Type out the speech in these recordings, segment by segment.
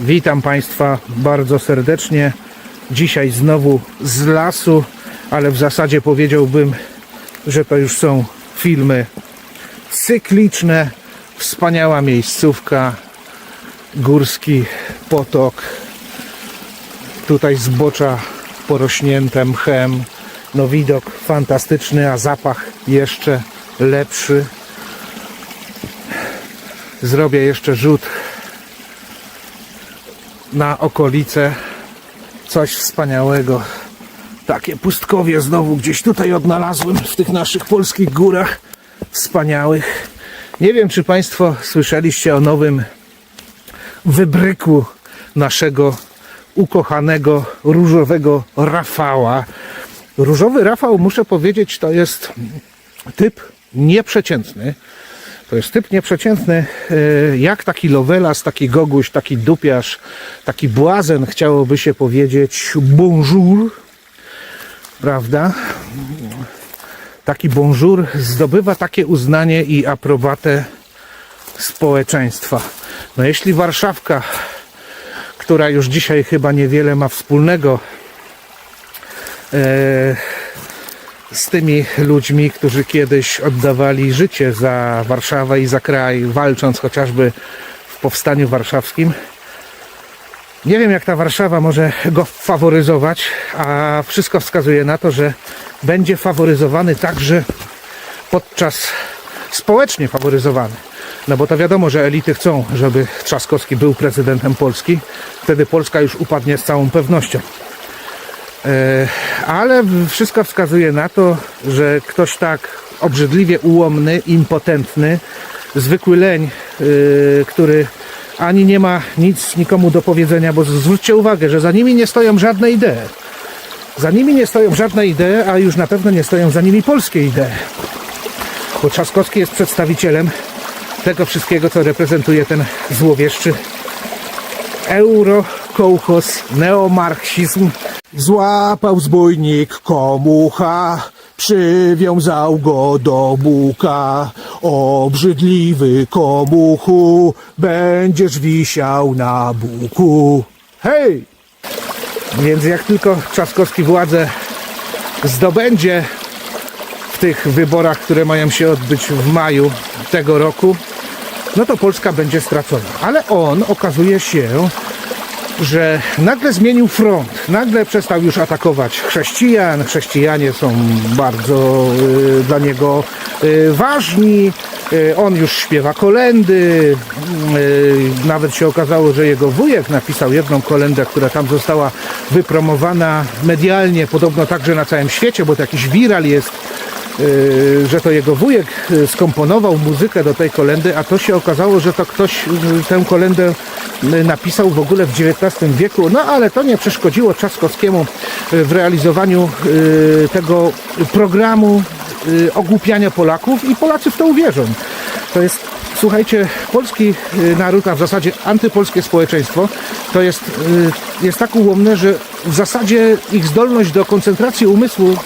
Witam Państwa bardzo serdecznie. Dzisiaj znowu z lasu, ale w zasadzie powiedziałbym, że to już są filmy cykliczne. Wspaniała miejscówka, górski potok. Tutaj zbocza porośnięte mchem. No widok fantastyczny, a zapach jeszcze lepszy. Zrobię jeszcze rzut na okolice. Coś wspaniałego. Takie pustkowie znowu gdzieś tutaj odnalazłem w tych naszych polskich górach. Wspaniałych. Nie wiem, czy Państwo słyszeliście o nowym wybryku naszego ukochanego różowego Rafała. Różowy Rafał, muszę powiedzieć, to jest typ nieprzeciętny. To jest typ nieprzeciętny, e, jak taki lowelas, taki goguś, taki dupiarz, taki błazen, chciałoby się powiedzieć bonjour, prawda? Taki bonjour zdobywa takie uznanie i aprobatę społeczeństwa. No jeśli Warszawka, która już dzisiaj chyba niewiele ma wspólnego e, z tymi ludźmi, którzy kiedyś oddawali życie za Warszawę i za kraj, walcząc chociażby w powstaniu warszawskim. Nie wiem, jak ta Warszawa może go faworyzować, a wszystko wskazuje na to, że będzie faworyzowany także podczas społecznie faworyzowany. No bo to wiadomo, że elity chcą, żeby Trzaskowski był prezydentem Polski. Wtedy Polska już upadnie z całą pewnością. E, ale wszystko wskazuje na to, że ktoś tak obrzydliwie ułomny, impotentny, zwykły leń, yy, który ani nie ma nic nikomu do powiedzenia, bo zwróćcie uwagę, że za nimi nie stoją żadne idee. Za nimi nie stoją żadne idee, a już na pewno nie stoją za nimi polskie idee. Bo Trzaskowski jest przedstawicielem tego wszystkiego, co reprezentuje ten złowieszczy euro, kołchos, neomarksizm. Złapał zbójnik komucha, przywiązał go do buka. Obrzydliwy komuchu, będziesz wisiał na buku. Hej! Więc jak tylko Trzaskowski władzę zdobędzie w tych wyborach, które mają się odbyć w maju tego roku, no to Polska będzie stracona. Ale on okazuje się, że nagle zmienił front, nagle przestał już atakować chrześcijan. Chrześcijanie są bardzo y, dla niego y, ważni. Y, on już śpiewa kolendy. Y, nawet się okazało, że jego wujek napisał jedną kolendę, która tam została wypromowana medialnie, podobno także na całym świecie, bo to jakiś viral jest y, że to jego wujek y, skomponował muzykę do tej kolendy, a to się okazało, że to ktoś y, tę kolendę napisał w ogóle w XIX wieku. No ale to nie przeszkodziło Trzaskowskiemu y, w realizowaniu y, tego programu y, ogłupiania Polaków i Polacy w to uwierzą. To jest, słuchajcie, polski y, naród, a w zasadzie antypolskie społeczeństwo, to jest, y, jest tak ułomne, że w zasadzie ich zdolność do koncentracji umysłu y,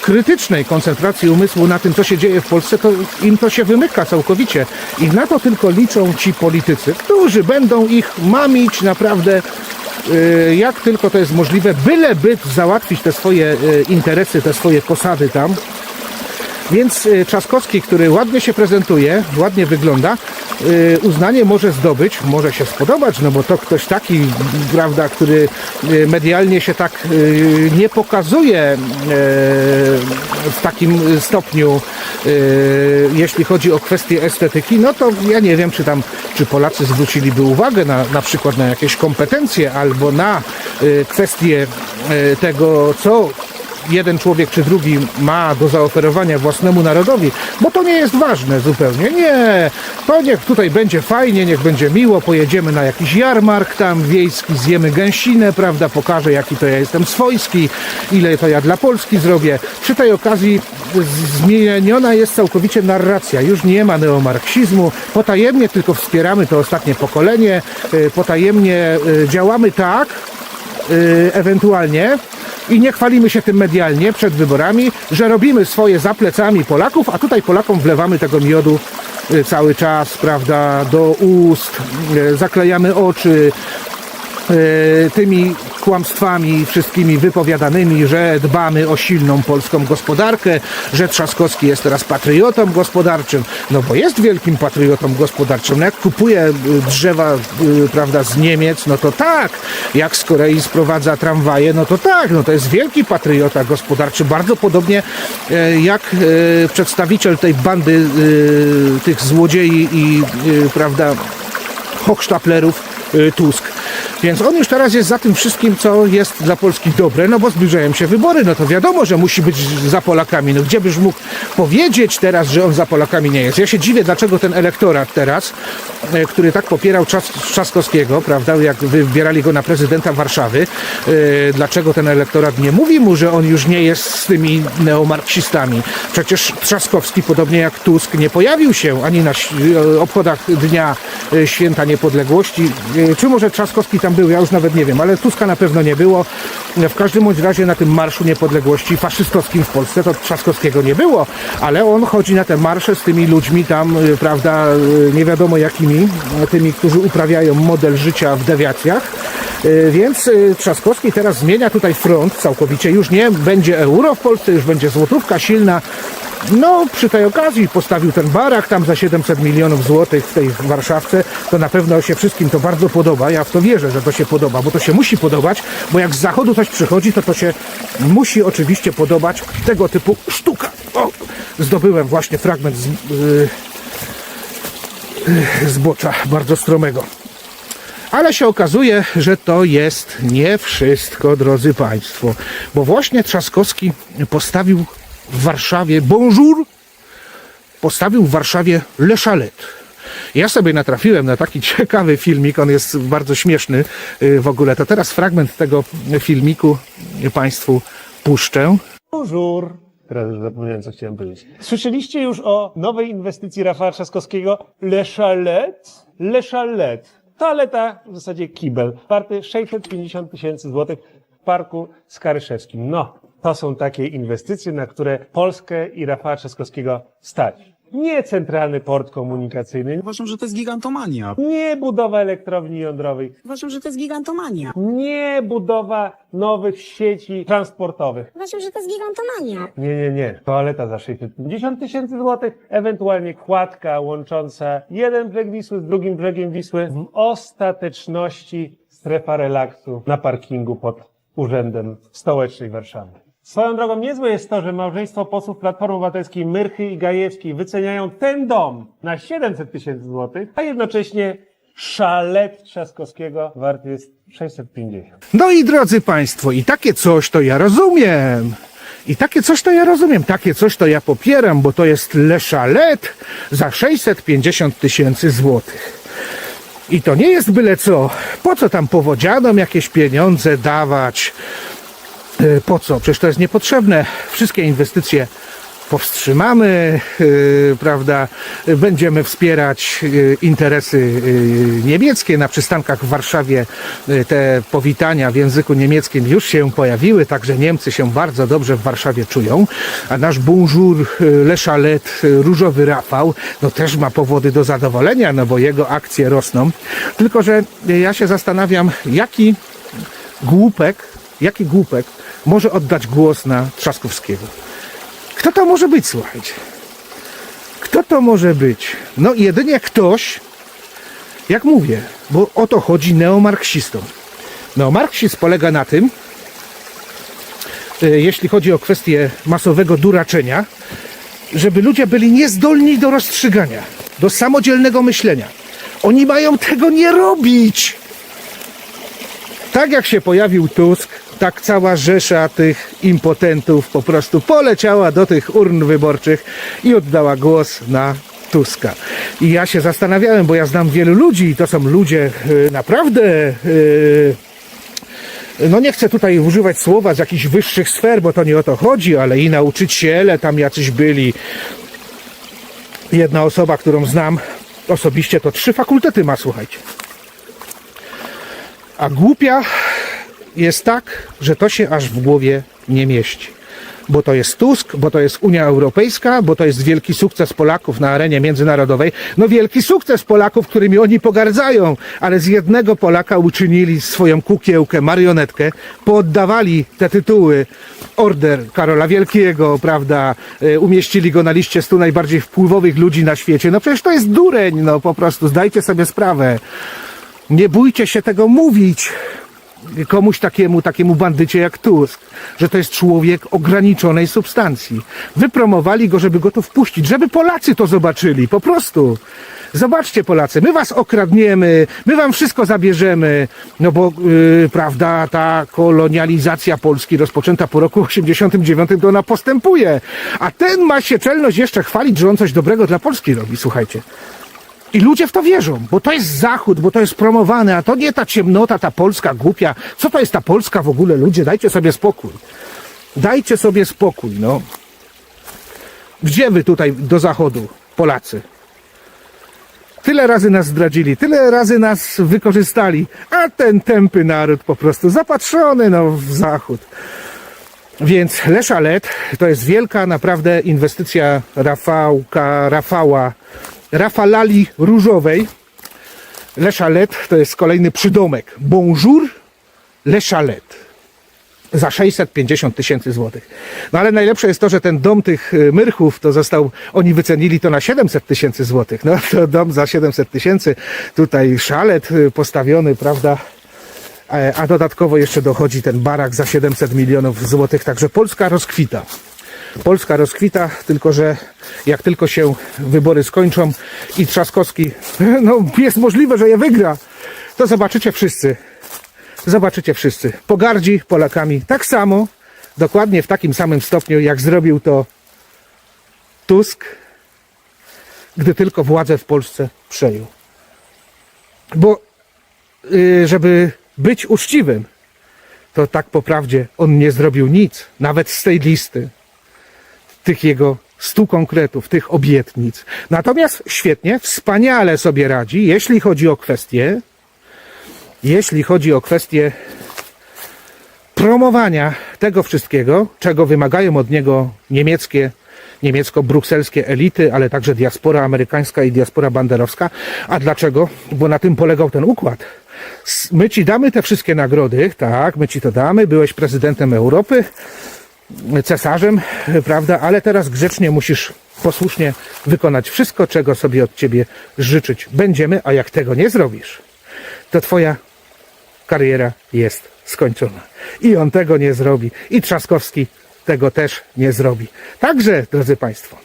krytycznej koncentracji umysłu na tym, co się dzieje w Polsce, to im to się wymyka całkowicie. I na to tylko liczą ci politycy, którzy będą ich mamić naprawdę y, jak tylko to jest możliwe, byle by załatwić te swoje y, interesy, te swoje posady tam. Więc y, Trzaskowski, który ładnie się prezentuje, ładnie wygląda, y, uznanie może zdobyć, może się spodobać, no bo to ktoś taki, prawda, który y, medialnie się tak y, nie pokazuje y, w takim stopniu, y, jeśli chodzi o kwestie estetyki, no to ja nie wiem, czy tam, czy Polacy zwróciliby uwagę na, na przykład na jakieś kompetencje albo na y, kwestie y, tego, co jeden człowiek czy drugi ma do zaoferowania własnemu narodowi, bo to nie jest ważne zupełnie. Nie, to niech tutaj będzie fajnie, niech będzie miło, pojedziemy na jakiś jarmark tam wiejski, zjemy gęsinę, prawda, pokażę jaki to ja jestem swojski, ile to ja dla Polski zrobię. Przy tej okazji zmieniona jest całkowicie narracja, już nie ma neomarksizmu, potajemnie tylko wspieramy to ostatnie pokolenie, y, potajemnie y, działamy tak, y, ewentualnie. I nie chwalimy się tym medialnie przed wyborami, że robimy swoje za plecami Polaków, a tutaj Polakom wlewamy tego miodu y, cały czas, prawda, do ust, y, zaklejamy oczy, tymi kłamstwami wszystkimi wypowiadanymi, że dbamy o silną polską gospodarkę, że Trzaskowski jest teraz patriotą gospodarczym, no bo jest wielkim patriotą gospodarczym. No jak kupuje e, drzewa, e, prawda, z Niemiec, no to tak. Jak z Korei sprowadza tramwaje, no to tak. No to jest wielki patriota gospodarczy. Bardzo podobnie e, jak e, przedstawiciel tej bandy e, tych złodziei i, prawda, hochsztaplerów y, Tusk. Więc on już teraz jest za tym wszystkim, co jest dla Polski dobre, no bo zbliżają się wybory, no to wiadomo, że musi być za Polakami. No gdzie byś mógł powiedzieć teraz, że on za Polakami nie jest? Ja się dziwię, dlaczego ten elektorat teraz, e, który tak popierał Trzaskowskiego, prawda, jak wybierali go na prezydenta Warszawy, e, dlaczego ten elektorat nie mówi mu, że on już nie jest z tymi neomarksistami? Przecież Trzaskowski, podobnie jak Tusk, nie pojawił się ani na e, obchodach Dnia Święta Niepodległości. Czy może Trzaskowski tam był, ja już nawet nie wiem, ale Tuska na pewno nie było. W każdym bądź razie na tym Marszu Niepodległości faszystowskim w Polsce to Trzaskowskiego nie było, ale on chodzi na te marsze z tymi ludźmi tam, e, prawda, e, nie wiadomo jakimi, tymi, którzy uprawiają model życia w dewiacjach. E, Więc Trzaskowski teraz zmienia tutaj front całkowicie. Już nie będzie euro w Polsce, już będzie złotówka silna. No, przy tej okazji postawił ten barak tam za 700 milionów złotych w tej Warszawce. To na pewno się wszystkim to bardzo podoba. Ja w to wierzę, że to się podoba, bo to się musi podobać, bo jak z zachodu coś przychodzi, to to się musi oczywiście podobać tego typu sztuka. O, zdobyłem właśnie fragment z, yy, zbocza bardzo stromego. Ale się okazuje, że to jest nie wszystko, drodzy Państwo, bo właśnie Trzaskowski postawił w Warszawie bonjour, postawił w Warszawie Le Chalet. Ja sobie natrafiłem na taki ciekawy filmik, on jest bardzo śmieszny y, w ogóle. To teraz fragment tego filmiku Państwu puszczę. Bonjour. Teraz już zapomniałem, co chciałem powiedzieć. Słyszeliście już o nowej inwestycji Rafała Trzaskowskiego Le Chalet? Le Chalet. Toaleta, w zasadzie kibel, warty 650 tysięcy złotych w parku Skaryszewskim. No, to są takie inwestycje, na które Polskę i Rafała Trzaskowskiego stać. Nie centralny port komunikacyjny, Uważam, że to jest gigantomania. nie budowa elektrowni jądrowej, Uważam, że to jest gigantomania. nie budowa nowych sieci transportowych. Uważam, że to jest gigantomania. Nie, nie, nie. Toaleta za 650 tysięcy złotych, ewentualnie kładka łącząca jeden brzeg Wisły z drugim brzegiem Wisły. W ostateczności strefa relaksu na parkingu pod Urzędem Stołecznej Warszawy. Swoją drogą niezłe jest to, że małżeństwo posłów Platformy Obywatelskiej Myrchy i Gajewskiej wyceniają ten dom na 700 tysięcy złotych, a jednocześnie szalet Trzaskowskiego wart jest 650. No i drodzy Państwo, i takie coś to ja rozumiem. I takie coś to ja rozumiem, takie coś to ja popieram, bo to jest Le Chalet za 650 tysięcy złotych. I to nie jest byle co. Po co tam powodzianom jakieś pieniądze dawać? E, Po co? Przecież to jest niepotrzebne. Wszystkie inwestycje powstrzymamy, yy, prawda? Będziemy wspierać yy, interesy niemieckie. Na przystankach w Warszawie te powitania w języku niemieckim już się pojawiły, także Niemcy się bardzo dobrze w Warszawie czują. A nasz bonjour Le Chalet, różowy Rafał, no też ma powody do zadowolenia, no bo jego akcje rosną. Tylko, że ja się zastanawiam, jaki głupek, jaki głupek może oddać głos na Trzaskowskiego. Kto to może być, słuchajcie? Kto to może być? No jedynie ktoś, jak mówię, bo o to chodzi neomarksistom. Neomarksizm polega na tym, e, jeśli chodzi o kwestię masowego duraczenia, żeby ludzie byli niezdolni do rozstrzygania, do samodzielnego myślenia. Oni mają tego nie robić. Tak jak się pojawił Tusk, tak cała rzesza tych impotentów po prostu poleciała do tych urn wyborczych i oddała głos na Tuska. I ja się zastanawiałem, bo ja znam wielu ludzi i to są ludzie y, naprawdę. y, no nie chcę tutaj używać słowa z jakichś wyższych sfer, bo to nie o to chodzi, ale i nauczyciele tam jacyś byli. Jedna osoba, którą znam osobiście, to trzy fakultety ma, słuchajcie. A głupia jest tak, że to się aż w głowie nie mieści. bo to jest Tusk, bo to jest Unia Europejska, bo to jest wielki sukces Polaków na arenie międzynarodowej. No wielki sukces Polaków, którymi oni pogardzają, ale z jednego Polaka uczynili swoją kukiełkę, marionetkę, pooddawali te tytuły, order Karola Wielkiego, prawda, y, umieścili go na liście 100 najbardziej wpływowych ludzi na świecie. No przecież to jest dureń, no po prostu, zdajcie sobie sprawę. Nie bójcie się tego mówić komuś takiemu, takiemu bandycie jak Tusk, że to jest człowiek ograniczonej substancji. Wypromowali go, żeby go tu wpuścić, żeby Polacy to zobaczyli, po prostu. Zobaczcie Polacy, my was okradniemy, my wam wszystko zabierzemy, no bo, yy, prawda, ta kolonializacja Polski rozpoczęta po roku 89 to ona postępuje. A ten ma się czelność jeszcze chwalić, że on coś dobrego dla Polski robi, słuchajcie. I ludzie w to wierzą, bo to jest Zachód, bo to jest promowane, a to nie ta ciemnota, ta Polska głupia. Co to jest ta Polska w ogóle, ludzie? Dajcie sobie spokój. Dajcie sobie spokój, no. Gdzie wy tutaj do Zachodu, Polacy? Tyle razy nas zdradzili, tyle razy nas wykorzystali, a ten tępy naród po prostu zapatrzony no, w Zachód. Więc Le Chalet to jest wielka naprawdę inwestycja Rafałka, Rafała, Rafalali Różowej. Le to jest kolejny przydomek. Bonjour Le. Za 650 tysięcy złotych. No ale najlepsze jest to, że ten dom tych y, myrchów to został, oni wycenili to na 700 tysięcy złotych. No to dom za 700 tysięcy, tutaj szalet y, postawiony, prawda? E, a dodatkowo jeszcze dochodzi ten barak za 700 milionów złotych, także Polska rozkwita. Polska rozkwita, tylko że jak tylko się wybory skończą i Trzaskowski, no jest możliwe, że je wygra, to zobaczycie wszyscy, zobaczycie wszyscy, pogardzi Polakami tak samo, dokładnie w takim samym stopniu, jak zrobił to Tusk, gdy tylko władzę w Polsce przejął. Bo y, żeby być uczciwym, to tak po prawdzie on nie zrobił nic, nawet z tej listy, tych jego stu konkretów, tych obietnic. Natomiast świetnie, wspaniale sobie radzi, jeśli chodzi o kwestie, jeśli chodzi o kwestie promowania tego wszystkiego, czego wymagają od niego niemieckie, niemiecko-brukselskie elity, ale także diaspora amerykańska i diaspora banderowska. A dlaczego? Bo na tym polegał ten układ. My ci damy te wszystkie nagrody, tak, my ci to damy, byłeś prezydentem Europy, cesarzem, prawda, ale teraz grzecznie musisz posłusznie wykonać wszystko, czego sobie od ciebie życzyć będziemy, a jak tego nie zrobisz, to twoja kariera jest skończona. I on tego nie zrobi. I Trzaskowski tego też nie zrobi. Także, drodzy Państwo,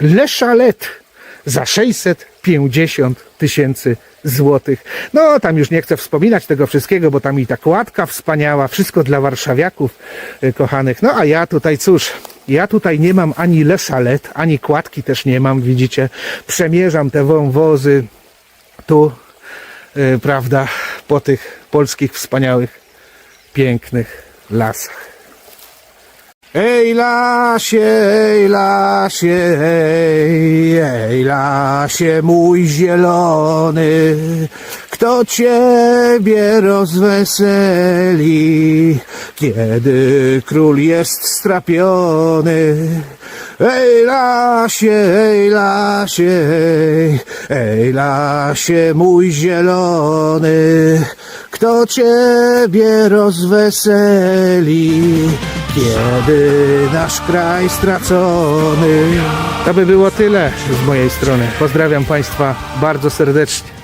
Le Chalet za 650 tysięcy złotych. No, tam już nie chcę wspominać tego wszystkiego, bo tam i ta kładka wspaniała, wszystko dla warszawiaków y, kochanych. No, a ja tutaj, cóż, ja tutaj nie mam ani Le Chalet, ani kładki też nie mam, widzicie. Przemierzam te wąwozy tu, y, prawda, po tych polskich wspaniałych, pięknych lasach. Ej lasie, ej lasie, ej, ej lasie mój zielony, kto ciebie rozweseli, kiedy król jest strapiony. Ej lasie, ej lasie, ej, ej lasie mój zielony, kto ciebie rozweseli, kiedy nasz kraj stracony. To by było tyle z mojej strony. Pozdrawiam Państwa bardzo serdecznie.